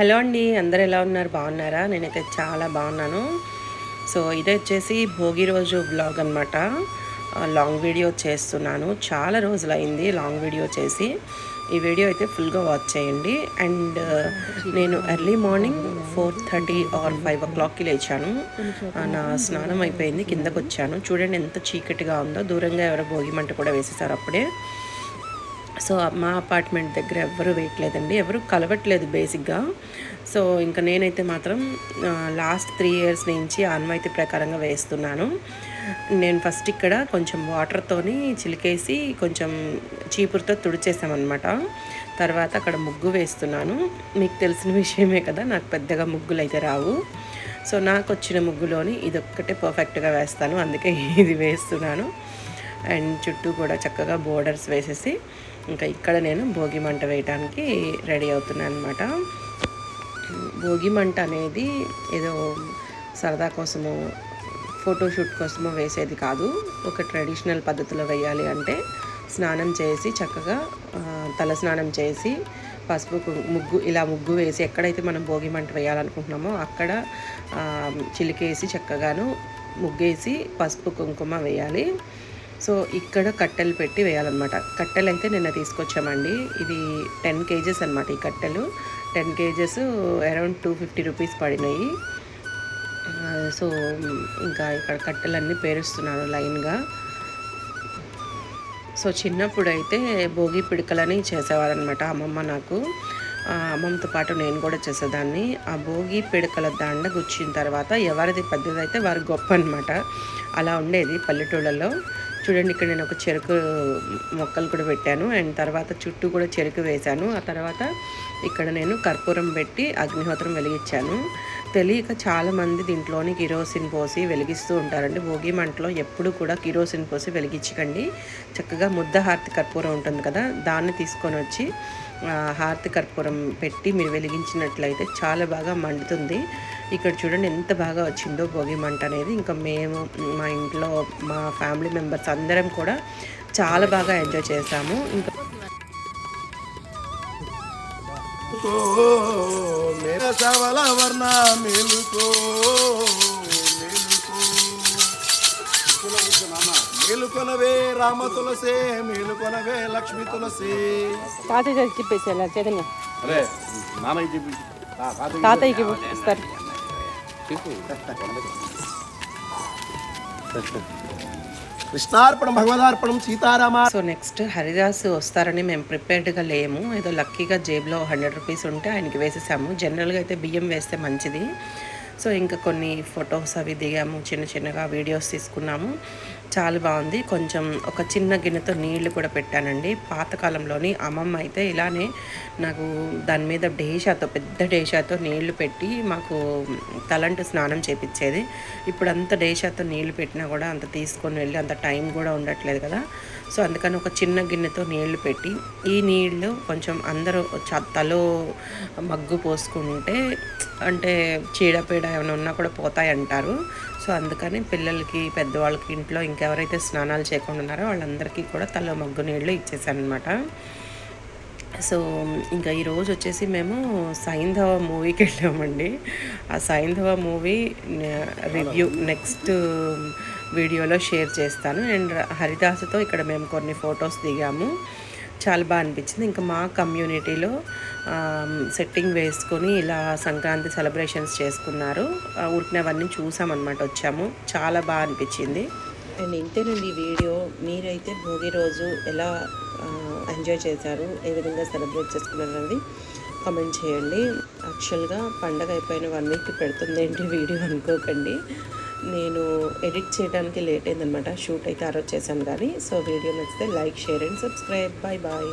Hello అండి అందరు ఎలా ఉన్నారు? బాగున్నారా? నేనైతే చాలా బాగున్నాను. సో ఇది వచ్చేసి భోగి రోజు బ్లాగ్ అనమాట లాంగ్ వీడియో చేస్తున్నాను. చాలా రోజులు అయింది లాంగ్ వీడియో చేసి. ఈ వీడియో అయితే ఫుల్గా వాచ్ చేయండి. అండ్ నేను early morning four thirty or five ఓ క్లాక్కి లేచాను నా స్నానం అయిపోయింది కిందకు వచ్చాను చూడండి ఎంత చీకటిగా ఉందో. దూరంగా ఎవరో భోగి మంట కూడా వేసేసారు అప్పుడే. సో మా అపార్ట్మెంట్ దగ్గర ఎవరు వేయట్లేదండి ఎవరు కలవట్లేదు బేసిక్గా. సో ఇంకా నేనైతే మాత్రం లాస్ట్ త్రీ ఇయర్స్ నుంచి ఆన్వాయితీ ప్రకారంగా వేస్తున్నాను. నేను ఫస్ట్ ఇక్కడ కొంచెం వాటర్తోని చిలికేసి కొంచెం చీపురుతో తుడిచేసామన్నమాట. తర్వాత అక్కడ ముగ్గు వేస్తున్నాను. మీకు తెలిసిన విషయమే కదా నాకు పెద్దగా ముగ్గులు అయితే రావు. సో నాకు వచ్చిన ముగ్గులోని ఇదొక్కటే పర్ఫెక్ట్గా వేస్తాను అందుకే ఇది వేస్తున్నాను. అండ్ చుట్టూ కూడా చక్కగా బోర్డర్స్ వేసేసి ఇంకా ఇక్కడ నేను భోగి మంట వేయడానికి రెడీ అవుతున్నాను అనమాట భోగి మంట అనేది ఏదో సరదా కోసము ఫోటోషూట్ కోసము వేసేది కాదు. ఒక ట్రెడిషనల్ పద్ధతిలో వేయాలి అంటే స్నానం చేసి చక్కగా తల స్నానం చేసి పసుపు ముగ్గు ఇలా ముగ్గు వేసి ఎక్కడైతే మనం భోగి మంట వేయాలనుకుంటున్నామో అక్కడ చిలికేసి చక్కగాను ముగ్గేసి పసుపు కుంకుమ వేయాలి. సో ఇక్కడ కట్టెలు పెట్టి వేయాలన్నమాట. కట్టెలు అయితే నిన్న తీసుకొచ్చామండి. ఇది టెన్ కేజెస్ అనమాట ఈ కట్టెలు. Ten kgs around two fifty rupees పడినాయి. సో ఇంకా ఇక్కడ కట్టెలన్నీ పేరుస్తున్నారు లైన్గా. సో చిన్నప్పుడు అయితే భోగి పిడకలని చేసేవారనమాట అమ్మమ్మ నాకు. అమ్మమ్మతో పాటు నేను కూడా చేసేదాన్ని. ఆ భోగి పిడకల దండ గుచ్చిన తర్వాత ఎవరిది పెద్దది అయితే గొప్ప అనమాట అలా ఉండేది పల్లెటూళ్ళలో. చూడండి ఇక్కడ నేను ఒక చెరుకు మొక్కలు కూడా పెట్టాను. అండ్ తర్వాత చుట్టూ కూడా చెరుకు వేశాను. ఆ తర్వాత ఇక్కడ నేను కర్పూరం పెట్టి అగ్నిహోత్రం వెలిగించాను. తెలియక చాలామంది దీంట్లోని కిరోసిన్ పోసి వెలిగిస్తూ ఉంటారండి. భోగి మంటలో ఎప్పుడు కూడా కిరోసిన్ పోసి వెలిగించకండి. చక్కగా ముద్ద హారతి కర్పూరం ఉంటుంది కదా దాన్ని తీసుకొని వచ్చి ఆ, హారతి కర్పూరం పెట్టి మీరు వెలిగించినట్లయితే చాలా బాగా మండుతుంది. ఇక్కడ చూడండి ఎంత బాగా వచ్చిందో భోగి మంట అనేది. ఇంకా మేము మా ఇంట్లో మా ఫ్యామిలీ మెంబర్స్ అందరం కూడా చాలా బాగా ఎంజాయ్ చేసాము ఇంకా సవల వర్ణ మేలుకో మేలుకో. మేలుకొనవే రామ తులసే మేలుకొనవే లక్ష్మీ తులసి. తాతయ్య చెప్పేసి చైతన్య. అరే నాన్న చెప్పి. తాతయ్యకి ఇస్తారు. కృష్ణార్పణం భగవదార్పణం సీతారామ సో నెక్స్ట్ హరిదాస్ వస్తారని మేము ప్రిపేర్డ్గా లేము. ఏదో లక్కీగా జేబులో హండ్రెడ్ రూపీస్ ఉంటే ఆయనకి వేసేసాము. జనరల్గా అయితే బియ్యం వేస్తే మంచిది. సో ఇంకా కొన్ని ఫొటోస్ అవి దిగాము చిన్న చిన్నగా వీడియోస్ తీసుకున్నాము. చాలా బాగుంది. కొంచెం ఒక చిన్న గిన్నెతో నీళ్ళు కూడా పెట్టానండి. పాతకాలంలోని అమ్మమ్మ అయితే ఇలానే నాకు దాని మీద డేషాతో పెద్ద డేషాతో నీళ్ళు పెట్టి మాకు తలంటు స్నానం చేపించేది ఇప్పుడు అంత డేషాతో నీళ్ళు పెట్టినా కూడా అంత తీసుకొని వెళ్ళి అంత టైం కూడా ఉండట్లేదు కదా. సో అందుకని ఒక చిన్న గిన్నెతో నీళ్ళు పెట్టి ఈ నీళ్ళు కొంచెం అందరూ చ- తలో మగ్గు పోసుకుంటే అంటే చీడపీడ ఏమైనా ఉన్నా కూడా పోతాయి అంటారు సో అందుకని పిల్లలకి పెద్దవాళ్ళకి ఇంట్లో ఇంకెవరైతే స్నానాలు చేయకుండా ఉన్నారో వాళ్ళందరికీ కూడా తల మగ్గు నీళ్ళు ఇచ్చేసానమాట సో ఇంకా ఈరోజు వచ్చేసి మేము సైంధవ మూవీకి వెళ్ళామండి. ఆ సైంధవ మూవీ రివ్యూ నెక్స్ట్ వీడియోలో షేర్ చేస్తాను. అండ్ హరిదాసుతో ఇక్కడ మేము కొన్ని ఫొటోస్ దిగాము. చాలా బాగా అనిపించింది. ఇంకా మా కమ్యూనిటీలో సెట్టింగ్ వేసుకొని ఇలా సంక్రాంతి సెలబ్రేషన్స్ చేసుకున్నారు. ఉరికినవన్నీ చూసామన్నమాట వచ్చాము. చాలా బాగా అనిపించింది. అండ్ ఇంతేనండి ఈ వీడియో. మీరైతే భోగి రోజు ఎలా ఎంజాయ్ చేశారు ఏ విధంగా సెలబ్రేట్ చేసుకున్నారు అనేది చేయండి. యాక్చువల్గా పండగ అయిపోయిన వన్ వీక్ పెడుతుంది ఏంటి వీడియో అనుకోకండి. నేను ఎడిట్ చేయడానికి లేట్ అయిందనమాట షూట్ అయితే ఆ రోజు చేశాను కానీ సో వీడియో నచ్చితే like share and subscribe bye bye